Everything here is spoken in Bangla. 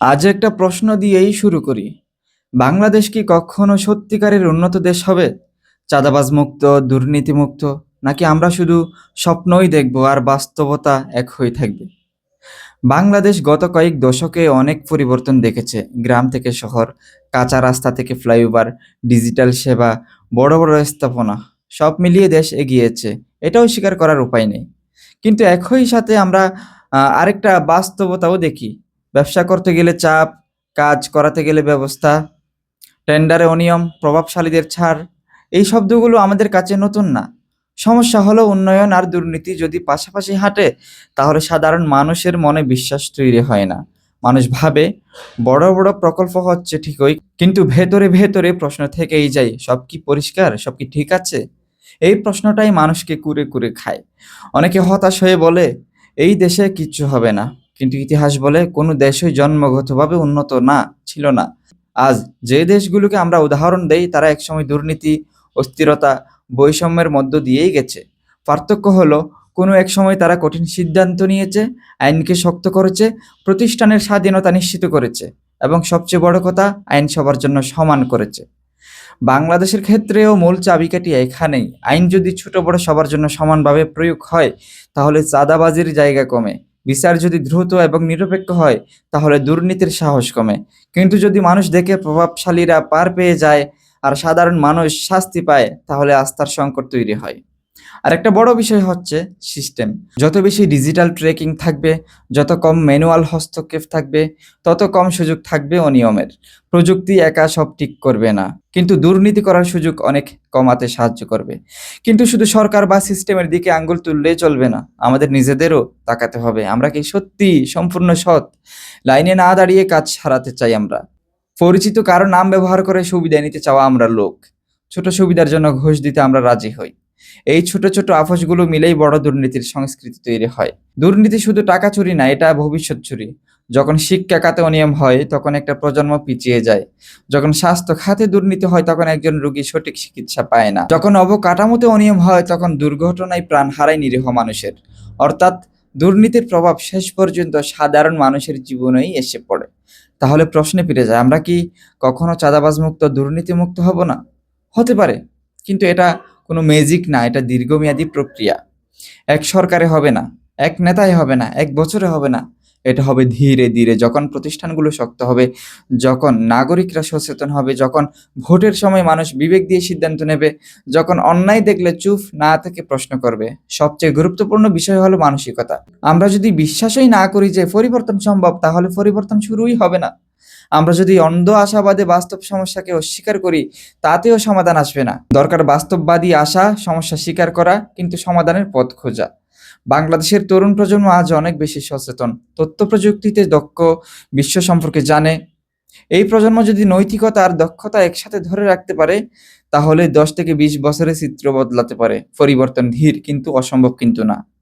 আজ একটা প্রশ্ন দিয়েই শুরু করি। বাংলাদেশ কি কখনো সত্যিকারের উন্নত দেশ হবে? চাঁদাবাজ মুক্ত, দুর্নীতি মুক্ত, নাকি আমরা শুধু স্বপ্নই দেখব আর বাস্তবতা এক হয়ে থাকবে? বাংলাদেশ গত কয়েক দশকে অনেক পরিবর্তন দেখেছে। গ্রাম থেকে শহর, কাঁচা রাস্তা থেকে ফ্লাইওভার, ডিজিটাল সেবা, বড় বড় স্থাপনা, সব মিলিয়ে দেশ এগিয়েছে। এটাও স্বীকার করার উপায় নেই। কিন্তু একই সাথে আমরা আরেকটা বাস্তবতাও দেখি। ব্যবসা করতে গেলে চাপ, কাজ করাতে গেলে ব্যবস্থা, টেন্ডারে অনিয়ম, প্রভাবশালীদের ছাড়, এই শব্দগুলো আমাদের কাছে নতুন না। সমস্যা হলো উন্নয়ন আর দুর্নীতি যদি পাশাপাশি হাঁটে, তাহলে সাধারণ মানুষের মনে বিশ্বাস তৈরি হয় না। মানুষ ভাবে, বড় বড় প্রকল্প হচ্ছে ঠিকই, কিন্তু ভেতরে ভেতরে প্রশ্ন থেকেই যায়, সব কি পরিষ্কার, সব কি ঠিক আছে? এই প্রশ্নটাই মানুষকে কুরে কুরে খায়। অনেকে হতাশ হয়ে বলে, এই দেশে কিচ্ছু হবে না। কিন্তু ইতিহাস বলে কোনো দেশই জন্মগতভাবে উন্নত না, ছিল না। আজ যে দেশগুলোকে আমরা উদাহরণ দেই, তারা একসময় দুর্নীতি, অস্থিরতা, বৈষম্যের মধ্য দিয়েই গেছে। পার্থক্য হলো, কোনো এক সময় তারা কঠিন সিদ্ধান্ত নিয়েছে, আইনকে শক্ত করেছে, প্রতিষ্ঠানের স্বাধীনতা নিশ্চিত করেছে, এবং সবচেয়ে বড় কথা, আইন সবার জন্য সমান করেছে। বাংলাদেশের ক্ষেত্রেও মূল চাবিকাঠি এখানেই। আইন যদি ছোট বড় সবার জন্য সমানভাবে প্রয়োগ হয়, তাহলে চাঁদাবাজির জায়গা কমে। বিচার যদি দ্রুত এবং নিরপেক্ষ হয়, তাহলে দুর্নীতির সাহস কমে। কিন্তু যদি মানুষ দেখে প্রভাবশালীরা পার পেয়ে যায় আর সাধারণ মানুষ শাস্তি পায়, তাহলে আস্থার সংকট তৈরি হয়। আর একটা বড় বিষয় হচ্ছে সিস্টেম। যত বেশি ডিজিটাল ট্রেকিং থাকবে, যত কম ম্যানুয়াল হস্তক্ষেপ থাকবে, তত কম সুযোগ থাকবে অনিয়মের। প্রযুক্তি একা সব ঠিক করবে না, কিন্তু দুর্নীতি করার সুযোগ অনেক কমাতে সাহায্য করবে। কিন্তু শুধু সরকার বা সিস্টেমের দিকে আঙ্গুল তুললেই চলবে না, আমাদের নিজেদেরও তাকাতে হবে। আমরা কি সত্যি সম্পূর্ণ সৎ? লাইনে না দাঁড়িয়ে কাজ সারাতে চাই আমরা। পরিচিত কারও নাম ব্যবহার করে সুবিধা নিতে চাওয়া আমরা লোক। ছোট সুবিধার জন্য ঘুষ দিতে আমরা রাজি হই। এই ছোট ছোট আপোষগুলো মিলেই বড় দুর্নীতির সংস্কৃতি তৈরি হয়। দুর্নীতি শুধু টাকা চুরি না, এটা ভবিষ্যৎ চুরি। যখন শিক্ষা খাতে অনিয়ম হয়, তখন একটা প্রজন্ম পিছিয়ে যায়। যখন স্বাস্থ্য খাতে দুর্নীতি হয়, তখন একজন রোগী সঠিক চিকিৎসা পায় না। যখন অবকাঠামোতে অনিয়ম হয়, তখন দুর্ঘটনায় প্রাণ হারায় নিরীহ মানুষের। অর্থাৎ দুর্নীতির প্রভাব শেষ পর্যন্ত সাধারণ মানুষের জীবনেই এসে পড়ে। তাহলে প্রশ্নে ফিরে যায় আমরা কি কখনো চাঁদাবাজ মুক্ত দুর্নীতি মুক্ত হব না? হতে পারে, কিন্তু এটা কোনো ম্যাজিক না, এটা দীর্ঘমেয়াদী প্রক্রিয়া। এক সরকারে হবে না, এক নেতায় হবে না, এক বছরে হবে না। এটা হবে ধীরে ধীরে যখন প্রতিষ্ঠানগুলো শক্ত হবে, যখন নাগরিকরা সচেতন হবে, যখন ভোটের সময় মানুষ বিবেক দিয়ে সিদ্ধান্ত নেবে, যখন অন্যায় দেখলে চুপ না থেকে প্রশ্ন করবে। সবচেয়ে গুরুত্বপূর্ণ বিষয় হলো মানসিকতা। আমরা যদি বিশ্বাসই না করি যে পরিবর্তন সম্ভব, তাহলে পরিবর্তন শুরুই হবে না। আমরা যদি অন্ধ আশাবাদে বাস্তব সমস্যাকে অস্বীকার করি, তাতেও সমাধান আসবে না। দরকার বাস্তববাদী আশা, সমস্যা স্বীকার করা, কিন্তু সমাধানের পথ খোঁজা। বাংলাদেশের তরুণ প্রজন্ম আজ অনেক বেশি সচেতন। তথ্য প্রযুক্তিতে দক্ষ, বিশ্ব সম্পর্কে জানে। এই প্রজন্ম যদি নৈতিকতা আর দক্ষতা একসাথে ধরে রাখতে পারে, তাহলে দশ থেকে বিশ বছরে চিত্র বদলাতে পারে। পরিবর্তন ধীর, কিন্তু অসম্ভব কিন্তু না।